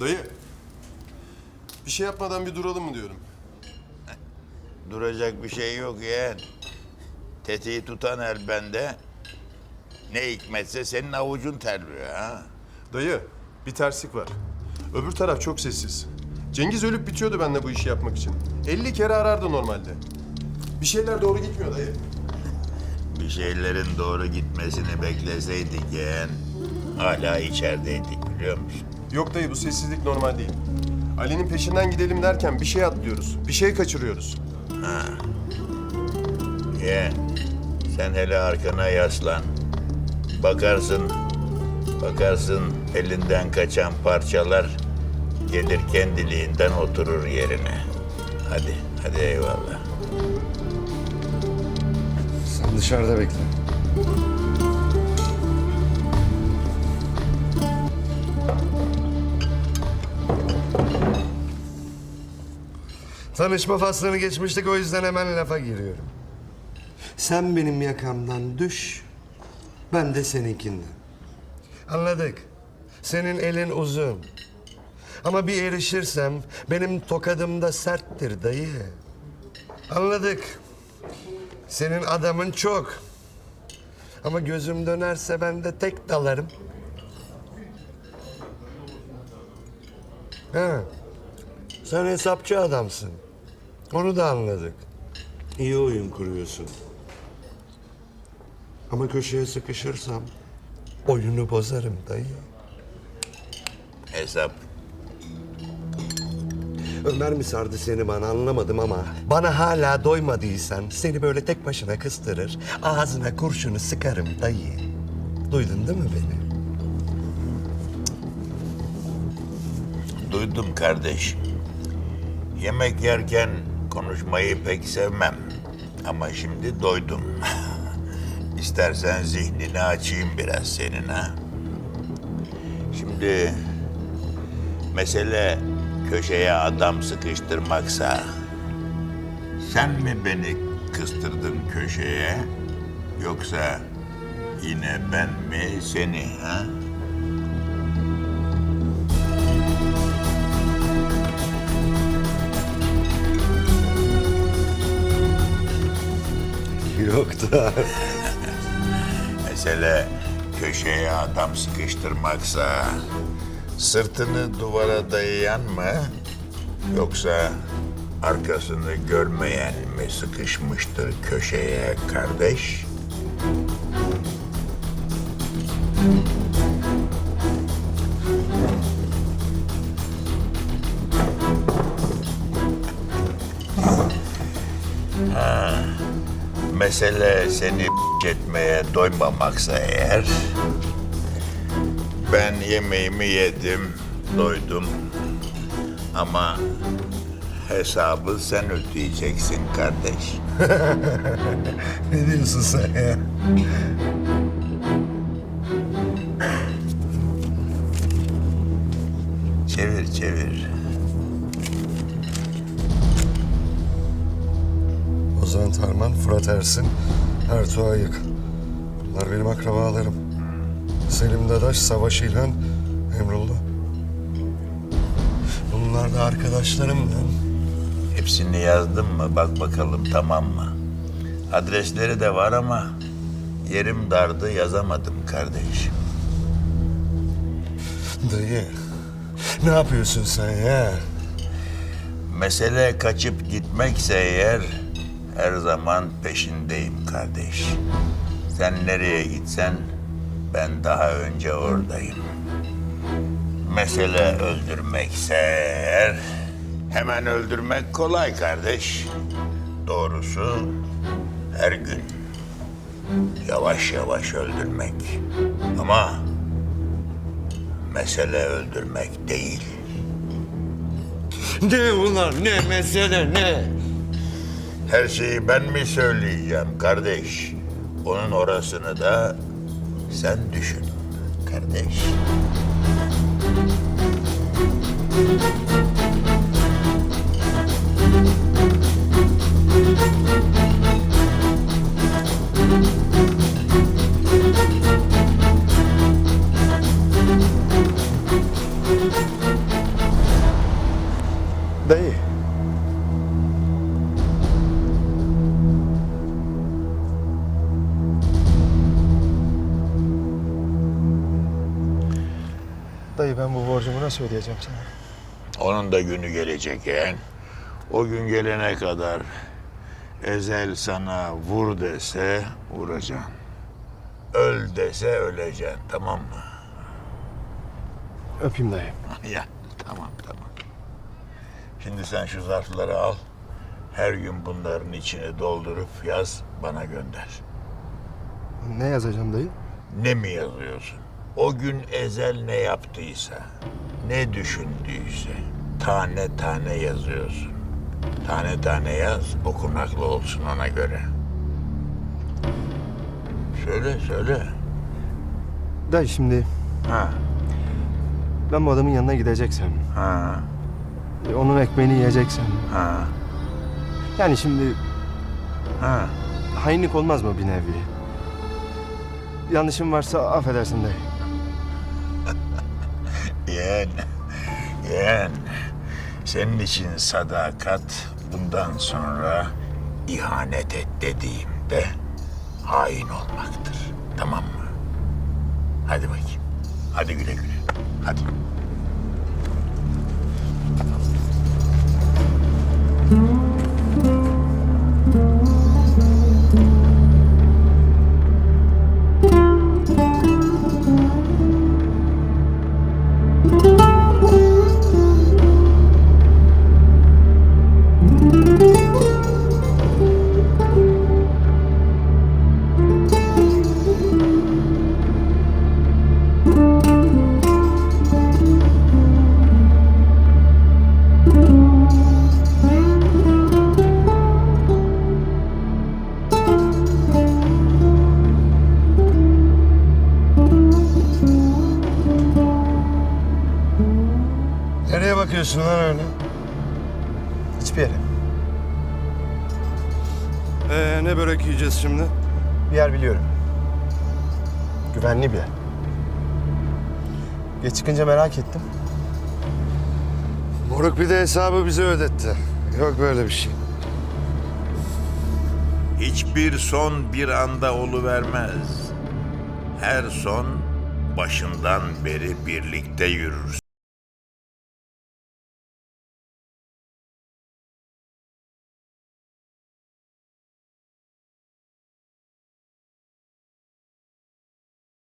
Dayı. Bir şey yapmadan bir duralım mı diyorum. Duracak bir şey yok yeğen. Tetiği tutan el bende. Ne hikmetse senin avucun terliyor ha. Dayı, bir terslik var. Öbür taraf çok sessiz. Cengiz ölüp bitiyordu benimle bu işi yapmak için. 50 kere arardı normalde. Bir şeyler doğru gitmiyor dayı. Bir şeylerin doğru gitmesini bekleseydik yeğen. Hala içerideydik biliyor musun? Yok dayı bu sessizlik normal değil. Ali'nin peşinden gidelim derken bir şey atlıyoruz. Bir şey kaçırıyoruz. Yeğen sen hele arkana yaslan. Bakarsın, bakarsın elinden kaçan parçalar gelir kendiliğinden oturur yerine. Hadi, hadi eyvallah. Sen dışarıda bekle. Tanışma faslını geçmiştik o yüzden hemen lafa giriyorum. Sen benim yakamdan düş, ben de seninkinden. Anladık. Senin elin uzun. Ama bir erişirsem benim tokadım da serttir dayı. Anladık. Senin adamın çok. Ama gözüm dönerse ben de tek dalarım. Ha. Sen hesapçı adamsın. Onu da anladık. İyi oyun kuruyorsun. Ama köşeye sıkışırsam oyunu bozarım dayı. Hesap Ömer mi sardı seni bana anlamadım ama bana hala doymadıysan seni böyle tek başına kıstırır, ağzına kurşunu sıkarım dayı. Duydun değil mi beni? Duydum kardeş. Yemek yerken konuşmayı pek sevmem. Ama şimdi doydum. İstersen zihnini açayım biraz senin ha. Şimdi mesele köşeye adam sıkıştırmaksa sen mi beni kıstırdın köşeye yoksa yine ben mi seni ha? Yok da. Mesele köşeye adam sıkıştırmaksa sırtını duvara dayayan mı yoksa arkasını görmeyen mi sıkışmıştır köşeye kardeş? Mesele seni etmeye doymamaksa eğer... Ben yemeğimi yedim, doydum. Ama hesabı sen ödeyeceksin kardeş. ne diyorsun sen ya? Çevir çevir. Ozan Tarman, Fırat Ersin, Ertuğ Ayık. Bunlar benim akrabalarım. Selim Dadaş, Savaş İlhan, Emrullah. Bunlar da arkadaşlarım lan. Hepsini yazdın mı? Bak bakalım tamam mı? Adresleri de var ama yerim dardı yazamadım kardeş. Dayı, ne yapıyorsun sen ya? Mesele kaçıp gitmekse eğer her zaman peşindeyim kardeş. Sen nereye gitsen ben daha önce oradayım. Mesele öldürmekse eğer hemen öldürmek kolay kardeş. Doğrusu her gün yavaş yavaş öldürmek. Ama mesele öldürmek değil. Ne ulan ne mesele ne? Her şeyi ben mi söyleyeceğim kardeş? Onun orasını da sen düşün kardeş. Dayı ben bu borcumu nasıl ödeyeceğim sana? Onun da günü gelecek yeğen. O gün gelene kadar Ezel sana vur dese vuracaksın. Öl dese öleceksin tamam mı? Öpeyim dayı. ya tamam tamam. Şimdi sen şu zarfları al. Her gün bunların içine doldurup yaz bana gönder. Ne yazacağım dayı? Ne mi yazıyorsun? O gün Ezel ne yaptıysa, ne düşündüyse tane tane yazıyorsun. Tane tane yaz, okunaklı olsun ona göre. Söyle, söyle. Dayı şimdi Ha, ben bu adamın yanına gideceksem, ha, e, onun ekmeğini yiyeceksem. ha, Yani şimdi ha. hainlik olmaz mı bir nevi? Yanlışım varsa affedersin dayı. Yeğen, yeğen. Senin için sadakat bundan sonra ihanet et dediğimde hain olmaktır. Tamam mı? Hadi bakayım. Hadi güle güle. Hadi. Bakıyorsun lan öyle? Hiçbir yere. Ee, ne börek yiyeceğiz şimdi? Bir yer biliyorum. Güvenli bir yer. Geç çıkınca merak ettim. Moruk bir de hesabı bize ödetti. Yok böyle bir şey. Hiçbir son bir anda oluvermez. Her son başından beri birlikte yürür.